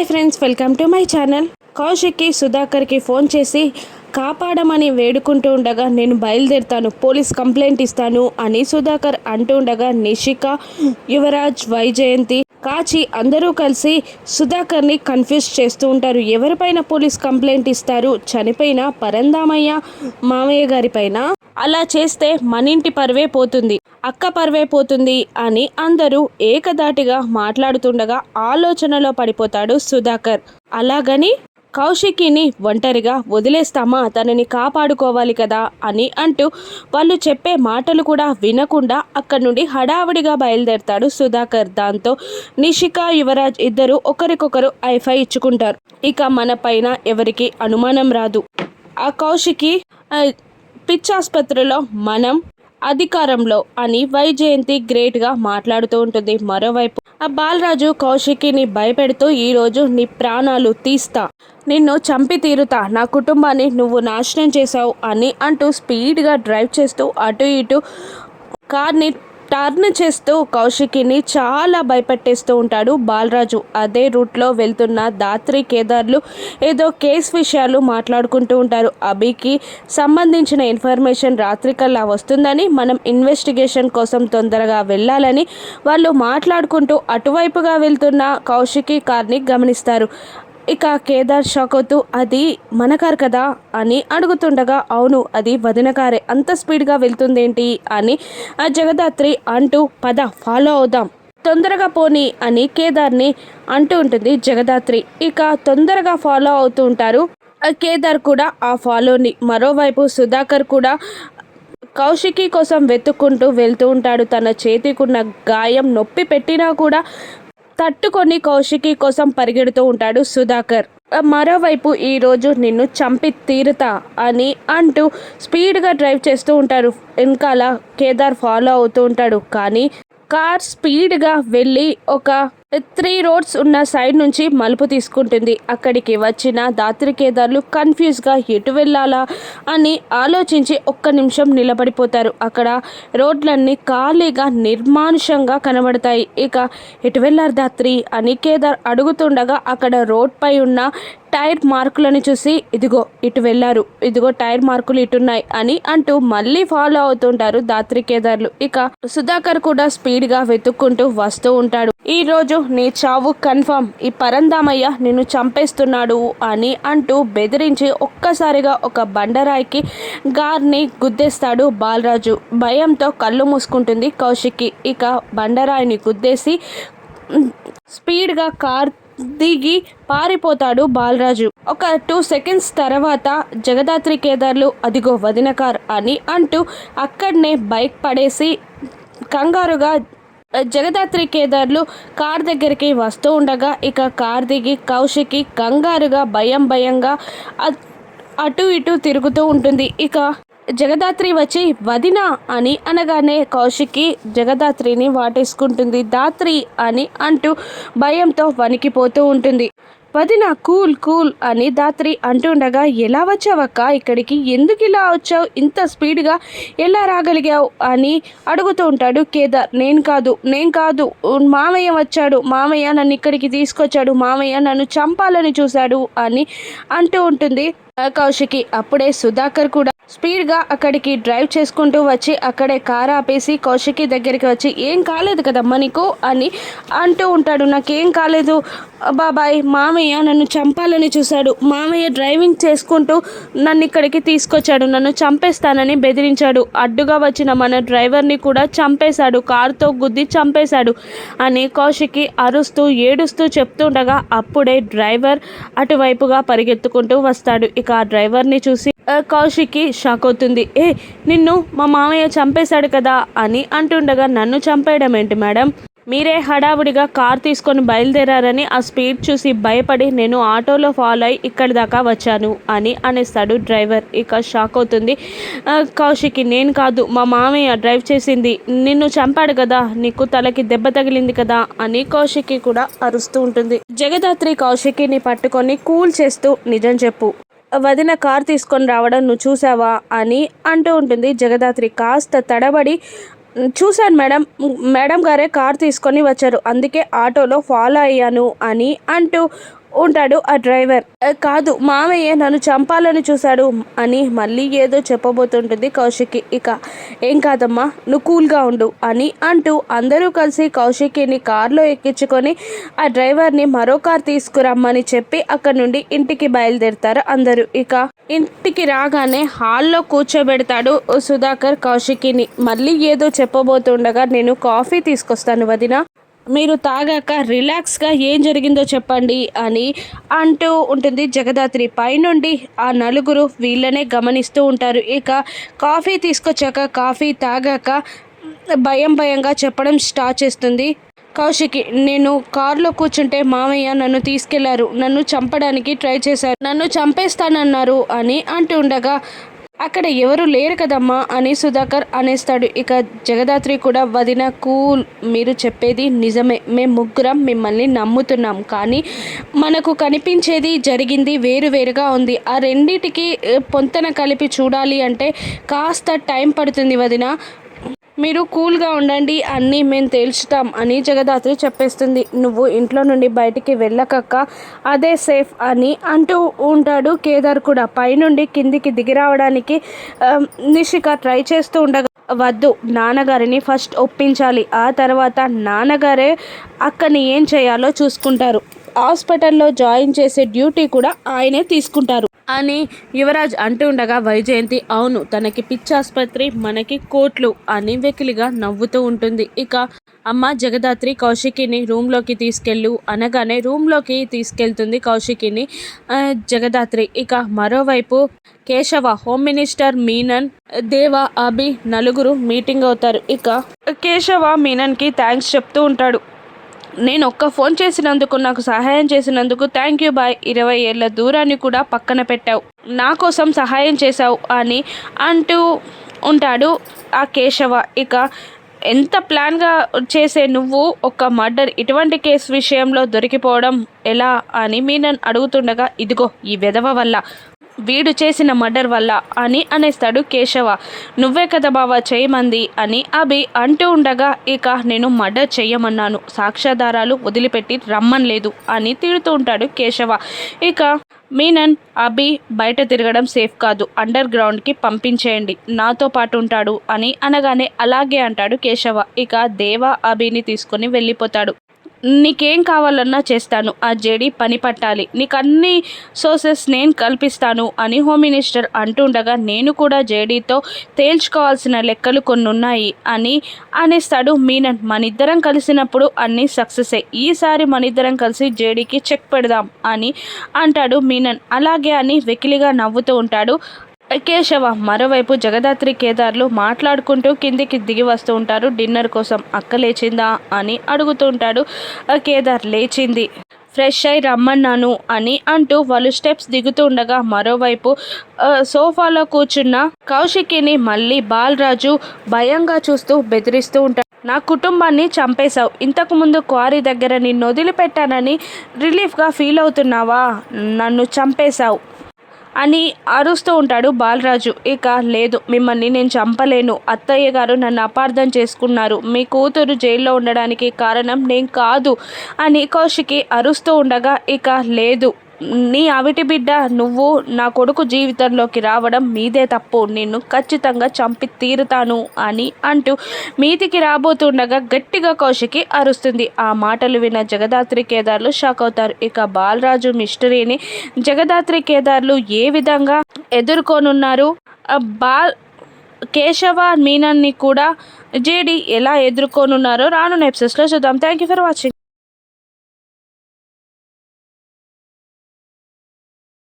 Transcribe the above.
Hi friends welcome to my channel. కౌశిక్కి సుధాకర్కి phone చేసి కాపాడమని వేడుకుంటూ ఉండగా నేను బయలుదేరుతాను పోలీస్ కంప్లైంట్ ఇస్తాను అని సుధాకర్ అంటూ ఉండగా నిషిక యువరాజ్ వైజయంతి కాచి అందరూ కలిసి సుధాకర్ని కన్ఫ్యూజ్ చేస్తూ ఉంటారు. ఎవరిపైన పోలీస్ కంప్లైంట్ ఇస్తారు? చనిపోయిన పరందామయ్య మామయ్య గారిపైన? అలా చేస్తే మన ఇంటి పోతుంది అక్క పర్వే పోతుంది అని అందరూ ఏకదాటిగా మాట్లాడుతుండగా ఆలోచనలో పడిపోతాడు సుధాకర్. అలాగని కౌశికిని ఒంటరిగా వదిలేస్తామా? తనని కాపాడుకోవాలి కదా అని అంటూ వాళ్ళు చెప్పే మాటలు కూడా వినకుండా అక్కడి నుండి హడావుడిగా బయలుదేరతాడు సుధాకర్. దాంతో నిషిక యువరాజ్ ఇద్దరు ఒకరికొకరు ఐఫై ఇచ్చుకుంటారు. ఇక మన పైన ఎవరికి అనుమానం రాదు. ఆ కౌశికి పిచ్చాసుపత్రిలో మనం అధికారంలో అని వైజయంతి గ్రేట్గా మాట్లాడుతూ ఉంటుంది. మరోవైపు ఆ బాలరాజు కౌశికిని భయపెడుతూ ఈరోజు నీ ప్రాణాలు తీస్తా. నిన్ను చంపి తీరుతా. నా కుటుంబాన్ని నువ్వు నాశనం చేశావు అని అంటూ స్పీడ్గా డ్రైవ్ చేస్తూ అటు ఇటు కార్ని టర్న్ చేస్తూ కౌశికిని చాలా భయపెట్టేస్తూ ఉంటాడు బాలరాజు. అదే రూట్లో వెళ్తున్న దాత్రి కేదార్లు ఏదో కేస్ విషయాలు మాట్లాడుకుంటూ ఉంటారు. అభికి సంబంధించిన ఇన్ఫర్మేషన్ రాత్రికల్లా వస్తుందని మనం ఇన్వెస్టిగేషన్ కోసం తొందరగా వెళ్ళాలని వాళ్ళు మాట్లాడుకుంటూ అటువైపుగా వెళ్తున్న కౌశికి కార్ని గమనిస్తారు. ఇక కేదార్ షాక్ అవుతూ అది మనకారు కదా అని అడుగుతుండగా అవును అది వదిన కారే అంత స్పీడ్గా వెళ్తుందేంటి అని ఆ జగదాత్రి అంటూ పద ఫాలో అవుదాం. తొందరగా పోని అని కేదార్ని అంటూ ఉంటుంది జగదాత్రి. ఇక తొందరగా ఫాలో అవుతూ ఉంటారు. ఆ కేదార్ కూడా ఆ ఫాలోని. మరోవైపు సుధాకర్ కూడా కౌశికి కోసం వెతుక్కుంటూ వెళ్తూ ఉంటాడు. తన చేతికున్న గాయం నొప్పి పెట్టినా కూడా తట్టుకొని కౌశికి కోసం పరిగెడుతూ ఉంటాడు సుధాకర్. మరోవైపు ఈరోజు నిన్ను చంపి తీరుతా అని అంటూ స్పీడ్గా డ్రైవ్ చేస్తూ ఉంటారు వెనకాల కేదార్ ఫాలో అవుతూ ఉంటాడు. కానీ కార్ స్పీడ్గా వెళ్ళి ఒక త్రీ రోడ్స్ ఉన్న సైడ్ నుంచి మలుపు తీసుకుంటుంది. అక్కడికి వచ్చిన దాత్రి కేదార్లు కన్ఫ్యూజ్గా ఎటు వెళ్ళాలా అని ఆలోచించి ఒక్క నిమిషం నిలబడిపోతారు. అక్కడ రోడ్లన్నీ ఖాళీగా నిర్మానుషంగా కనబడతాయి. ఇక ఎటు వెళ్ళారు దాత్రి అని కేదార్ అడుగుతుండగా అక్కడ రోడ్పై ఉన్న టైర్ మార్కులను చూసి ఇదిగో ఇటు వెళ్ళారు. ఇదిగో టైర్ మార్కులు ఇటున్నాయి అని అంటూ మళ్ళీ ఫాలో అవుతుంటారు దాత్రి కేదార్లు ఇక సుధాకర్ కూడా స్పీడ్గా వెతుక్కుంటూ వస్తూ ఉంటాడు. ఈ రోజు నీ చావు కన్ఫర్మ్ ఈ పరందామయ్య నిన్ను చంపేస్తున్నాడు అని అంటూ బెదిరించి ఒక్కసారిగా ఒక బండరాయికి గార్ని గుద్దేస్తాడు బాలరాజు. భయంతో కళ్ళు మూసుకుంటుంది కౌశికి ఇక బండరాయిని గుద్దేసి స్పీడ్గా కార్ దిగి పారిపోతాడు బాలరాజు. ఒక టూ సెకండ్స్ తర్వాత జగదాత్రి కేదార్లు అదిగో వదినకార్ అని అంటూ అక్కడనే బైక్ పడేసి కంగారుగా జగదాత్రి కేదార్లు కార్ దగ్గరికి వస్తూ ఉండగా ఇక కార్ దిగి కౌశికి కంగారుగా భయం భయంగా అ- అటు ఇటు తిరుగుతూ ఉంటుంది. ఇక జగదాత్రి వచ్చి వదిన అని అనగానే కౌశికి జగదాత్రిని వాటేసుకుంటుంది. దాత్రి అని అంటూ భయంతో వణికిపోతూ ఉంటుంది. వదిన కూల్ కూల్ అని దాత్రి అంటుండగా ఎలా వచ్చావక్క ఇక్కడికి? ఎందుకు ఇలా వచ్చావు? ఇంత స్పీడ్గా ఎలా రాగలిగావు? అని అడుగుతూ ఉంటాడు కేదార్. నేను కాదు నేను కాదు. మామయ్య వచ్చాడు. మామయ్య నన్ను ఇక్కడికి తీసుకొచ్చాడు. మామయ్య నన్ను చంపాలని చూశాడు అని అంటూ ఉంటుంది కౌశికి. అప్పుడే సుధాకర్ కూడా స్పీడ్గా అక్కడికి డ్రైవ్ చేసుకుంటూ వచ్చి అక్కడే కార్ ఆపేసి కౌశికి దగ్గరికి వచ్చి ఏం కాలేదు కదమ్మా నీకు? అని అంటూ ఉంటాడు. నాకేం కాలేదు బాబాయ్ మామయ్య నన్ను చంపాలని చూశాడు. మామయ్య డ్రైవింగ్ చేసుకుంటూ నన్ను ఇక్కడికి తీసుకొచ్చాడు. నన్ను చంపేస్తానని బెదిరించాడు. అడ్డుగా వచ్చిన మన డ్రైవర్ని కూడా చంపేశాడు. కారుతో గుద్ది చంపేశాడు అని కౌశికి అరుస్తూ ఏడుస్తూ చెప్తుండగా అప్పుడే డ్రైవర్ అటువైపుగా పరిగెత్తుకుంటూ వస్తాడు. ఇక ఆ డ్రైవర్ని చూసి కౌశికి షాక్ అవుతుంది. ఏ నిన్ను మా మామయ్య చంపేశాడు కదా అని అంటుండగా నన్ను చంపేయడం ఏంటి మేడం? మీరే హడావుడిగా కార్ తీసుకొని బయలుదేరారని ఆ స్పీడ్ చూసి భయపడి నేను ఆటోలో ఫాలో అయి ఇక్కడి దాకా వచ్చాను అని అనేస్తాడు డ్రైవర్. ఇక షాక్ అవుతుంది. కౌశికి నేను కాదు మా మామయ్య డ్రైవ్ చేసింది. నిన్ను చంపాడు కదా నీకు తలకి దెబ్బ తగిలింది కదా అని కౌశికి కూడా అరుస్తూ ఉంటుంది. జగదాత్రి కౌశికిని పట్టుకొని కూల్ చేస్తూ నిజం చెప్పు వదిన కార్ తీసుకొని రావడం నువ్వు చూసావా అని అంటూ ఉంటుంది జగదాత్రి. కాస్త తడబడి చూశాను మేడం మేడం గారే కార్ తీసుకొని వచ్చారు అందుకే ఆటోలో ఫాలో అయ్యాను అని అంటూ ఉంటాడు ఆ డ్రైవర్. కాదు మామయ్య నన్ను చంపాలని చూశాడు అని మళ్ళీ ఏదో చెప్పబోతుంటుంది కౌశికి ఇక ఏం కాదమ్మా నువ్వు కూల్గా ఉండు అని అంటూ అందరూ కలిసి కౌశికిని కార్లో ఎక్కించుకొని ఆ డ్రైవర్ని మరో కార్ తీసుకురమ్మని చెప్పి అక్కడ నుండి ఇంటికి బయలుదేరుతారు అందరూ. ఇక ఇంటికి రాగానే హాల్లో కూర్చోబెడతాడు సుధాకర్ కౌశికిని మళ్ళీ ఏదో చెప్పబోతుండగా నేను కాఫీ తీసుకొస్తాను వదిన. మీరు తాగాక రిలాక్స్గా ఏం జరిగిందో చెప్పండి అని అంటూ ఉంటుంది జగదాత్రి. పైనుండి ఆ నలుగురు వీళ్ళనే గమనిస్తూ ఉంటారు. ఇక కాఫీ తీసుకొచ్చాక కాఫీ తాగాక భయం భయంగా చెప్పడం స్టార్ట్ చేస్తుంది. కౌశికి నేను కారులో కూర్చుంటే మామయ్య నన్ను తీసుకెళ్ళారు. నన్ను చంపడానికి ట్రై చేశారు. నన్ను చంపేస్తానన్నారు అని అంటూ ఉండగా అక్కడ ఎవరు లేరు కదమ్మా అని సుధాకర్ అనేస్తాడు. ఇక జగదాత్రి కూడా వదిన కూల్. మీరు చెప్పేది నిజమే. మేము ముగ్గురం మిమ్మల్ని నమ్ముతున్నాం. కానీ మనకు కనిపించేది జరిగింది వేరు వేరుగా ఉంది. ఆ రెండిటికి పొంతన కలిపి చూడాలి అంటే కాస్త టైం పడుతుంది వదిన. మీరు కూల్గా ఉండండి అన్నీ మేము తేల్చుతాం అని జగదాత్రి చెప్పేస్తుంది. నువ్వు ఇంట్లో నుండి బయటికి వెళ్ళకక్క అదే సేఫ్ అని అంటూ ఉంటాడు కేదార్ కూడా. పైనుండి కిందికి దిగి రావడానికి నిషిక ట్రై చేస్తూ ఉండగా వద్దు నాన్నగారిని ఫస్ట్ ఒప్పించాలి. ఆ తర్వాత నాన్నగారే అక్కని ఏం చేయాలో చూసుకుంటారు. హాస్పిటల్లో జాయిన్ చేసే డ్యూటీ కూడా ఆయనే తీసుకుంటారు. అని యువరాజ్ అంటూ ఉండగా వైజయంతి అవును తనకి పిచ్చి ఆసుపత్రి మనకి కోట్లు అని వెకిలిగా నవ్వుతూ ఉంటుంది. ఇక అమ్మ జగదాత్రి కౌశికిని రూమ్లోకి తీసుకెళ్ళు అనగానే రూమ్లోకి తీసుకెళ్తుంది కౌశికిని జగదాత్రి. ఇక మరోవైపు కేశవ హోమ్ మినిస్టర్ మీనన్ దేవ అభి నలుగురు మీటింగ్ అవుతారు. ఇక కేశవ మీనన్కి థ్యాంక్స్ చెప్తూ ఉంటాడు. నేను ఒక్క ఫోన్ చేసినందుకు నాకు సహాయం చేసినందుకు థ్యాంక్ యూ బాయ్ ఇరవై ఏళ్ళ దూరాన్ని కూడా పక్కన పెట్టావు. నా కోసం సహాయం చేశావు అని అంటూ ఉంటాడు ఆ కేశవ. ఇక ఎంత ప్లాన్గా చేసే నువ్వు ఒక మర్డర్ ఇటువంటి కేసు విషయంలో దొరికిపోవడం ఎలా అని మీనన్ అడుగుతుండగా ఇదిగో ఈ విధవ వల్ల వీడు చేసిన మర్డర్ వల్ల అని అనేస్తాడు కేశవ. నువ్వే కదా బావా చేయమంది అని అభి అంటూ ఉండగా ఇక నేను మర్డర్ చేయమన్నాను. సాక్ష్యాధారాలు వదిలిపెట్టి రమ్మనలేదు అని తిడుతూ ఉంటాడు కేశవ. ఇక మీనన్ అభి బయట తిరగడం సేఫ్ కాదు. అండర్ గ్రౌండ్కి పంపించేయండి. నాతో పాటు ఉంటాడు అని అనగానే అలాగే అంటాడు కేశవ. ఇక దేవ అభిని తీసుకొని వెళ్ళిపోతాడు. నీకేం కావాలన్నా చేస్తాను. ఆ జేడి పని పట్టాలి. నీకు అన్ని సోర్సెస్ నేను కల్పిస్తాను అని హోమ్ మినిస్టర్ అంటుండగా నేను కూడా జేడీతో తేల్చుకోవాల్సిన లెక్కలు కొన్ని ఉన్నాయి అని అనేస్తాడు మీనన్. మనిద్దరం కలిసినప్పుడు అన్నీ సక్సెసే. ఈసారి మనిద్దరం కలిసి జేడీకి చెక్ పెడదాం అని అంటాడు మీనన్. అలాగే అని వెకిలిగా నవ్వుతూ ఉంటాడు కేశవ మరోవైపు జగదాత్రి కేదార్లు మాట్లాడుకుంటూ కిందికి దిగి వస్తూ ఉంటారు. డిన్నర్ కోసం అక్క లేచిందా అని అడుగుతూ ఉంటాడు. కేదార్ లేచింది. ఫ్రెష్ అయి రమ్మన్నాను అని అంటూ వాళ్ళు స్టెప్స్ దిగుతూ ఉండగా మరోవైపు సోఫాలో కూర్చున్న కౌశికిని మళ్ళీ బాలరాజు భయంగా చూస్తూ బెదిరిస్తూ ఉంటాడు. నా కుటుంబాన్ని చంపేశావు. ఇంతకుముందు క్వారీ దగ్గర నిన్ను వదిలిపెట్టానని రిలీఫ్గా ఫీల్ అవుతున్నావా? నన్ను చంపేశావు. అని అరుస్తూ ఉంటాడు బాలరాజు. ఇక లేదు మిమ్మల్ని నేను చంపలేను. అత్తయ్య గారు నన్ను అపార్థం చేసుకున్నారు. మీ కూతురు జైల్లో ఉండడానికి కారణం నేను కాదు అని కౌశికి అరుస్తూ ఉండగా ఇక లేదు. నీ అవిటి బిడ్డ నువ్వు నా కొడుకు జీవితంలోకి రావడం మీదే తప్పు. నిన్ను ఖచ్చితంగా చంపి తీరుతాను అని అంటూ మీదికి రాబోతుండగా గట్టిగా కౌశికి అరుస్తుంది. ఆ మాటలు విన్న జగదాత్రి కేదార్లు షాక్ అవుతారు. ఇక బాలరాజు మిస్టరీని జగదాత్రి కేదార్లు ఏ విధంగా ఎదుర్కొనున్నారు? బాల్ కేశవ మీనాన్ని కూడా జేడి ఎలా ఎదుర్కొనున్నారో రాను ఎపిసోడ్స్లో చూద్దాం. Thank you for watching